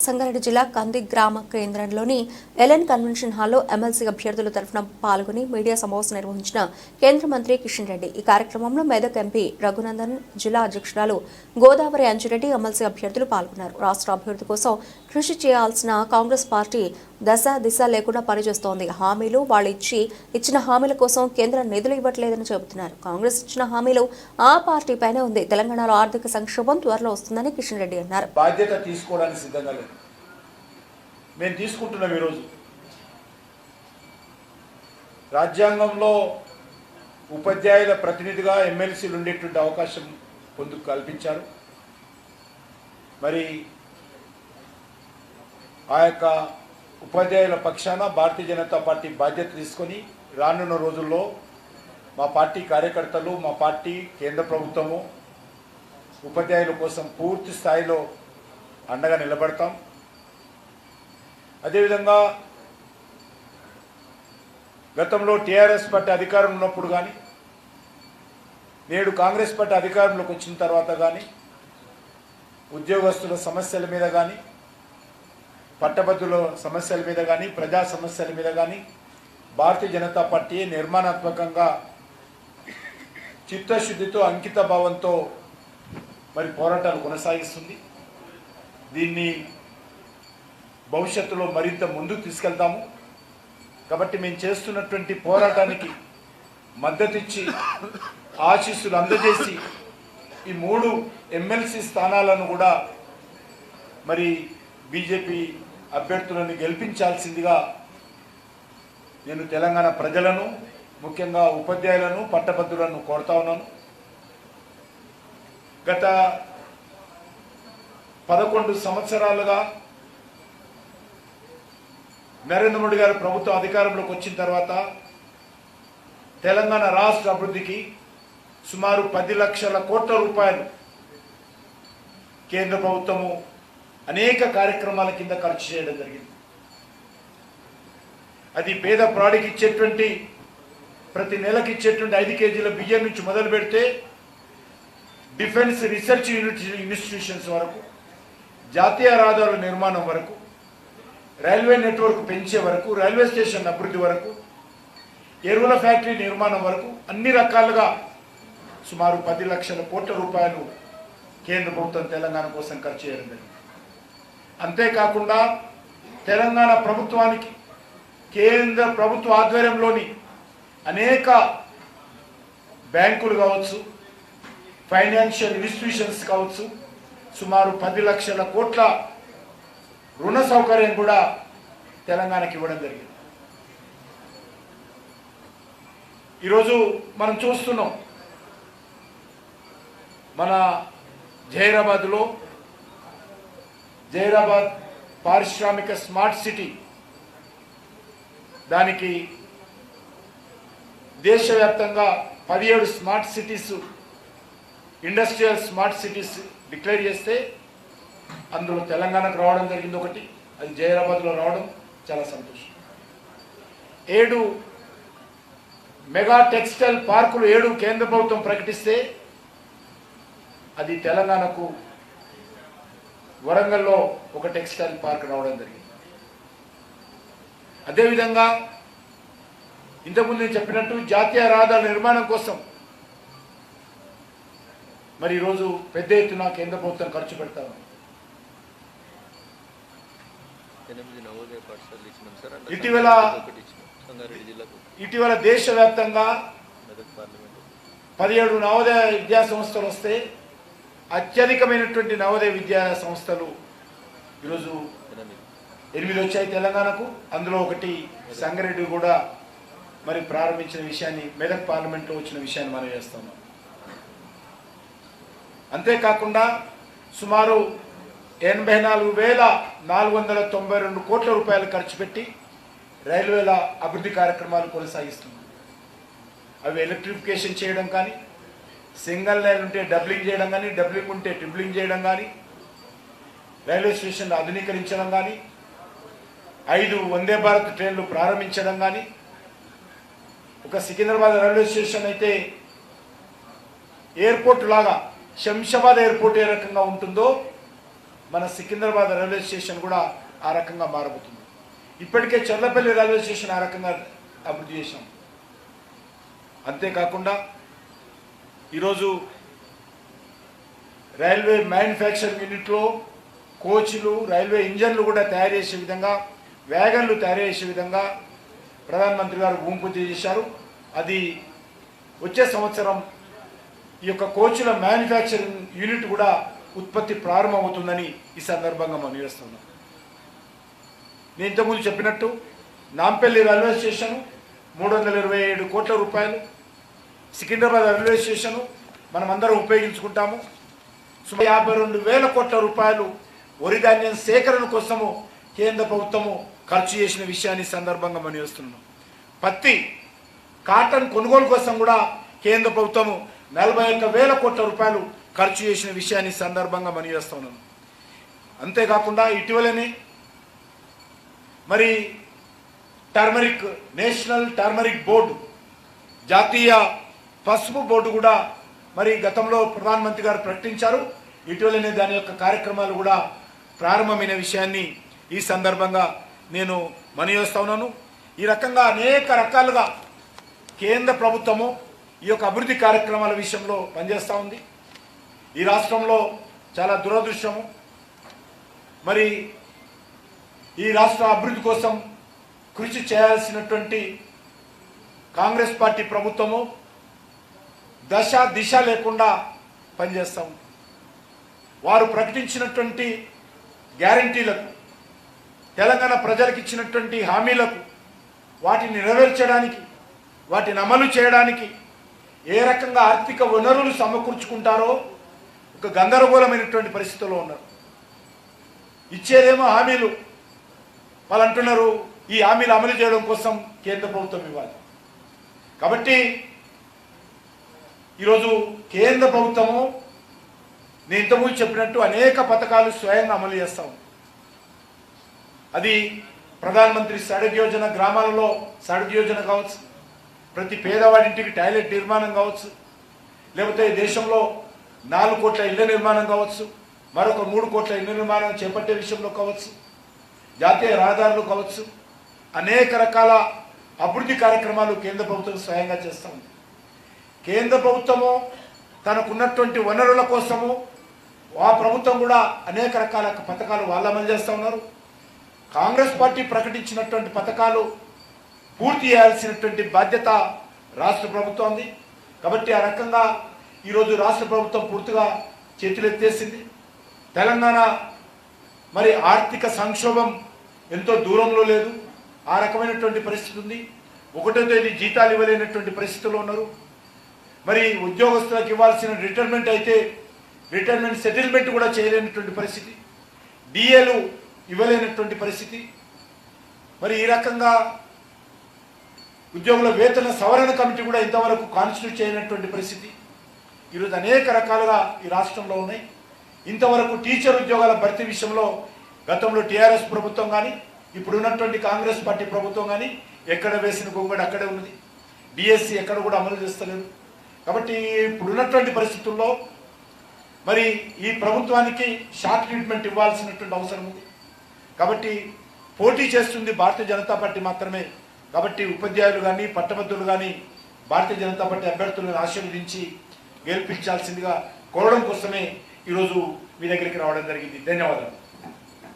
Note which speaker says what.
Speaker 1: సంగారెడ్డి జిల్లా కంది గ్రామ కేంద్రంలోని ఎల్ఎన్ కన్వెన్షన్ హాల్లో ఎమ్మెల్సీ అభ్యర్థుల తరఫున పాల్గొని మీడియా సమావేశం నిర్వహించిన కేంద్ర మంత్రి కిషన్ రెడ్డి ఈ కార్యక్రమంలో మెదక్ ఎంపీ రఘునందన్ జిల్లా అధ్యక్షురాలు గోదావరి అంజిరెడ్డి ఎమ్మెల్సీ అభ్యర్థులు పాల్గొన్నారు. రాష్ట్ర అభివృద్ధి కోసం కృషి చేయాల్సిన కాంగ్రెస్ పార్టీ దశ దిశ లేకుండా పనిచేస్తోంది. హామీలు వాళ్ళు ఇచ్చి ఇచ్చిన హామీల కోసం కేంద్రం నిధులు ఇవ్వట్లేదని చెబుతున్నారు. కాంగ్రెస్ ఇచ్చిన హామీలు ఆ పార్టీపైనే ఉంది. తెలంగాణలో ఆర్థిక సంక్షోభం త్వరలో వస్తుందని కిషన్ రెడ్డి అన్నారు.
Speaker 2: బాధ్యత తీసుకోవడానికి సిద్ధంగా లేదు. మేము తీసుకుంటున్నాం ఈరోజు. రాజ్యాంగంలో ఉపాధ్యాయుల ప్రతినిధిగా ఎమ్మెల్సీలు ఉండేటువంటి అవకాశం పొందుకు కల్పించారు. మరి ఆ యొక్క ఉపాధ్యాయుల పక్షాన భారతీయ జనతా పార్టీ బాధ్యత తీసుకొని రానున్న రోజుల్లో మా పార్టీ కార్యకర్తలు మా పార్టీ కేంద్ర ప్రభుత్వము ఉపాధ్యాయుల కోసం పూర్తి స్థాయిలో అండగా నిలబడతాం. అదేవిధంగా గతంలో టీఆర్ఎస్ పార్టీ అధికారం ఉన్నప్పుడు కానీ నేడు కాంగ్రెస్ పార్టీ అధికారంలోకి వచ్చిన తర్వాత కానీ ఉద్యోగస్తుల సమస్యల మీద కానీ పట్టభద్రుల సమస్యల మీద కానీ ప్రజా సమస్యల మీద కానీ భారతీయ జనతా పార్టీ నిర్మాణాత్మకంగా చిత్తశుద్ధితో అంకిత భావంతో మరి పోరాటాలు కొనసాగిస్తుంది. దీన్ని భవిష్యత్తులో మరింత ముందుకు తీసుకెళ్తాము. కాబట్టి మేము చేస్తున్నటువంటి పోరాటానికి మద్దతిచ్చి ఆశీస్సులు అందజేసి ఈ మూడు ఎమ్మెల్సీ స్థానాలను కూడా మరి బీజేపీ అభ్యర్థులను గెలిపించాల్సిందిగా నేను తెలంగాణ ప్రజలను ముఖ్యంగా ఉపాధ్యాయులను పట్టభద్రులను కోరుతా ఉన్నాను. గత పదకొండు సంవత్సరాలుగా నరేంద్ర మోడీ గారు ప్రభుత్వం అధికారంలోకి వచ్చిన తర్వాత తెలంగాణ రాష్ట్ర అభివృద్ధికి సుమారు పది లక్షల కోట్ల రూపాయలు కేంద్ర ప్రభుత్వము అనేక కార్యక్రమాల కింద ఖర్చు చేయడం జరిగింది. అది పేద ప్రాడికి ఇచ్చేటువంటి ప్రతి నెలకి ఇచ్చేటువంటి ఐదు కేజీల బియ్యం నుంచి మొదలు పెడితే డిఫెన్స్ రీసెర్చ్ యూనిట్ ఇన్స్టిట్యూషన్స్ వరకు జాతీయ రహదారుల నిర్మాణం వరకు రైల్వే నెట్వర్క్ పెంచే వరకు రైల్వే స్టేషన్ అభివృద్ధి వరకు ఎరువుల ఫ్యాక్టరీ నిర్మాణం వరకు అన్ని రకాలుగా సుమారు పది లక్షల కోట్ల రూపాయలు కేంద్ర ప్రభుత్వం తెలంగాణ కోసం ఖర్చు చేయడం జరిగింది. అంతేకాకుండా తెలంగాణ ప్రభుత్వానికి కేంద్ర ప్రభుత్వ ఆధ్వర్యంలోని అనేక బ్యాంకులు కావచ్చు ఫైనాన్షియల్ ఇన్స్టిట్యూషన్స్ కావచ్చు సుమారు పది లక్షల కోట్ల రుణ సౌకర్యం కూడా తెలంగాణకి ఇవ్వడం జరిగింది. ఈరోజు మనం చూస్తున్నాం మన జైరాబాద్లో జైరాబాద్ పారిశ్రామిక స్మార్ట్ సిటీ. దానికి దేశవ్యాప్తంగా పదిహేడు smart cities industrial smart cities declare చేస్తే అందులో తెలంగాణకు రావడం జరిగింది ఒకటి అది జైరాబాద్లో రావడం చాలా సంతోషం. ఏడు మెగా టెక్స్టైల్ పార్కులు ఏడు కేంద్ర ప్రభుత్వం ప్రకటిస్తే అది తెలంగాణకు వరంగల్లో ఒక టెక్స్టైల్ పార్క్ రావడం జరిగింది. అదేవిధంగా ఇంతకుముందు నేను చెప్పినట్టు జాతీయ రహదారుల నిర్మాణం కోసం మరి ఈరోజు పెద్ద ఎత్తున కేంద్ర ప్రభుత్వం ఖర్చు
Speaker 3: అంటే
Speaker 2: ఇటీవల ఇటీవల దేశవ్యాప్తంగా పదిహేడు నవోదయ విద్యా సంస్థలు వస్తే అత్యధికమైనటువంటి నవోదయ విద్యా సంస్థలు ఈరోజు
Speaker 3: ఎనిమిది
Speaker 2: వచ్చాయి తెలంగాణకు. అందులో ఒకటి సంగారెడ్డి కూడా మరి ప్రారంభించిన విషయాన్ని మెదక్ పార్లమెంట్లో వచ్చిన విషయాన్ని మనం చేస్తున్నాం. అంతేకాకుండా సుమారు ఎనభై నాలుగు వేల నాలుగు వందల తొంభై రెండు కోట్ల రూపాయలు ఖర్చు పెట్టి రైల్వేల అభివృద్ధి కార్యక్రమాలు కొనసాగిస్తున్నాం. అవి ఎలక్ట్రిఫికేషన్ చేయడం కానీ సింగల్ లైన్ ఉంటే డబ్లింగ్ చేయడం కానీ డబ్లింగ్ ఉంటే ట్రిప్లింగ్ చేయడం కానీ రైల్వే స్టేషన్లు ఆధునీకరించడం కానీ ఐదు వందే భారత్ ట్రైన్లు ప్రారంభించడం కానీ ఒక సికింద్రాబాద్ రైల్వే స్టేషన్ అయితే ఎయిర్పోర్ట్ లాగా శంషాబాద్ ఎయిర్పోర్ట్ ఏ రకంగా ఉంటుందో మన సికింద్రాబాద్ రైల్వే స్టేషన్ కూడా ఆ రకంగా మారబోతుంది. ఇప్పటికే చర్లపల్లి రైల్వే స్టేషన్ ఆ రకంగా అభివృద్ధి చేశాం. అంతేకాకుండా ఈరోజు రైల్వే మ్యానుఫ్యాక్చరింగ్ యూనిట్లో కోచ్లు రైల్వే ఇంజన్లు కూడా తయారు చేసే విధంగా వ్యాగన్లు తయారు చేసే విధంగా ప్రధానమంత్రి గారు భూమి పూజ చేశారు. అది వచ్చే సంవత్సరం ఈ యొక్క కోచ్ల మ్యానుఫ్యాక్చరింగ్ యూనిట్ కూడా ఉత్పత్తి ప్రారంభమవుతుందని ఈ సందర్భంగా మనం చేస్తున్నాం నేను ఇంతకుముందు చెప్పినట్టు నాంపల్లి రైల్వే స్టేషన్ మూడు వందల ఇరవై ఏడు కోట్ల రూపాయలు సికింద్రాబాద్ రైల్వే స్టేషను మనం అందరం ఉపయోగించుకుంటాము. సుమారు యాభై రెండు వేల కోట్ల రూపాయలు వరి ధాన్యం సేకరణ కోసము కేంద్ర ప్రభుత్వము ఖర్చు చేసిన విషయాన్ని సందర్భంగా మనం చేస్తున్నాం. పత్తి కాటన్ కొనుగోలు కోసం కూడా కేంద్ర ప్రభుత్వము నలభై ఒక్క వేల కోట్ల రూపాయలు ఖర్చు చేసిన విషయాన్ని సందర్భంగా మనం చేస్తున్నాం అంతేకాకుండా ఇటీవలనే మరి టర్మరిక్ నేషనల్ టర్మరిక్ బోర్డు జాతీయ పసుపు బోర్డు కూడా మరి గతంలో ప్రధానమంత్రి గారు ప్రకటించారు. ఇటీవలనే దాని యొక్క కార్యక్రమాలు కూడా ప్రారంభమైన విషయాన్ని ఈ సందర్భంగా నేను మనయోస్తా ఉన్నాను. ఈ రకంగా అనేక రకాలుగా కేంద్ర ప్రభుత్వము ఈ యొక్క అభివృద్ధి కార్యక్రమాల విషయంలో పనిచేస్తూ ఉంది. ఈ రాష్ట్రంలో చాలా దురదృష్టము. మరి ఈ రాష్ట్ర అభివృద్ధి కోసం కృషి చేయాల్సినటువంటి కాంగ్రెస్ పార్టీ ప్రభుత్వము దశ దిశ లేకుండా పనిచేస్తూ ఉంది వారు ప్రకటించినటువంటి గ్యారంటీలకు తెలంగాణ ప్రజలకు ఇచ్చినటువంటి హామీలకు వాటిని నెరవేర్చడానికి వాటిని అమలు చేయడానికి ఏ రకంగా ఆర్థిక వనరులు సమకూర్చుకుంటారో ఒక గందరగోళమైనటువంటి పరిస్థితుల్లో ఉన్నారు. ఇచ్చేదేమో హామీలు. వాళ్ళు అంటున్నారు ఈ హామీలు అమలు చేయడం కోసం కేంద్ర ప్రభుత్వం ఇవ్వాలి. కాబట్టి ఈరోజు కేంద్ర ప్రభుత్వము నేను ఇంతకుముందు చెప్పినట్టు అనేక పథకాలు స్వయంగా అమలు చేస్తాం. అది ప్రధానమంత్రి సడక్ యోజన గ్రామాలలో సడక్ యోజన కావచ్చు ప్రతి పేదవాడింటికి టాయిలెట్ నిర్మాణం కావచ్చు లేకపోతే దేశంలో నాలుగు కోట్ల ఇళ్ళ నిర్మాణం కావచ్చు మరొక మూడు కోట్ల ఇళ్ళ నిర్మాణం చేపట్టే విషయంలో కావచ్చు జాతీయ రహదారులు కావచ్చు అనేక రకాల అభివృద్ధి కార్యక్రమాలు కేంద్ర ప్రభుత్వం స్వయంగా చేస్తూ ఉంది. కేంద్ర ప్రభుత్వము తనకున్నటువంటి వనరుల కోసము ఆ ప్రభుత్వం కూడా అనేక రకాల పథకాలు వాళ్ళు అమలు చేస్తూ ఉన్నారు. కాంగ్రెస్ పార్టీ ప్రకటించినటువంటి పథకాలు పూర్తి చేయాల్సినటువంటి బాధ్యత రాష్ట్ర ప్రభుత్వంది. కాబట్టి ఆ రకంగా ఈరోజు రాష్ట్ర ప్రభుత్వం పూర్తిగా చేతులెత్తేసింది. తెలంగాణ మరి ఆర్థిక సంక్షోభం ఎంతో దూరంలో లేదు. ఆ రకమైనటువంటి పరిస్థితి ఉంది. ఒకటో తేదీ జీతాలు ఇవ్వలేనటువంటి పరిస్థితుల్లో ఉన్నారు. మరి ఉద్యోగస్తులకు ఇవ్వాల్సిన రిటైర్మెంట్ అయితే రిటైర్మెంట్ సెటిల్మెంట్ కూడా చేయలేనటువంటి పరిస్థితి. డిఏలు ఇవ్వలేనటువంటి పరిస్థితి. మరి ఈ రకంగా ఉద్యోగుల వేతన సవరణ కమిటీ కూడా ఇంతవరకు కాన్స్టిట్యూట్ చేయనటువంటి పరిస్థితి. ఈరోజు అనేక రకాలుగా ఈ రాష్ట్రంలో ఉన్నాయి. ఇంతవరకు టీచర్ ఉద్యోగాల భర్తీ విషయంలో గతంలో టీఆర్ఎస్ ప్రభుత్వం కానీ ఇప్పుడున్నటువంటి కాంగ్రెస్ పార్టీ ప్రభుత్వం కానీ ఎక్కడ వేసిన గొంగడి అక్కడే ఉన్నది. డిఎస్సి ఎక్కడ కూడా అమలు చేస్తలేదు. కాబట్టి ఇప్పుడు ఉన్నటువంటి పరిస్థితుల్లో మరి ఈ ప్రభుత్వానికి షార్ట్ ట్రీట్మెంట్ ఇవ్వాల్సినటువంటి అవసరం ఉంది. కాబట్టి పోటీ చేస్తుంది భారతీయ జనతా పార్టీ మాత్రమే. కాబట్టి ఉపాధ్యాయులు కానీ పట్టభద్రులు కానీ భారతీయ జనతా పార్టీ అభ్యర్థులను ఆశీర్వదించి గెలిపించాల్సిందిగా కోరడం కోసమే ఈరోజు మీ దగ్గరికి రావడం జరిగింది. ధన్యవాదాలు.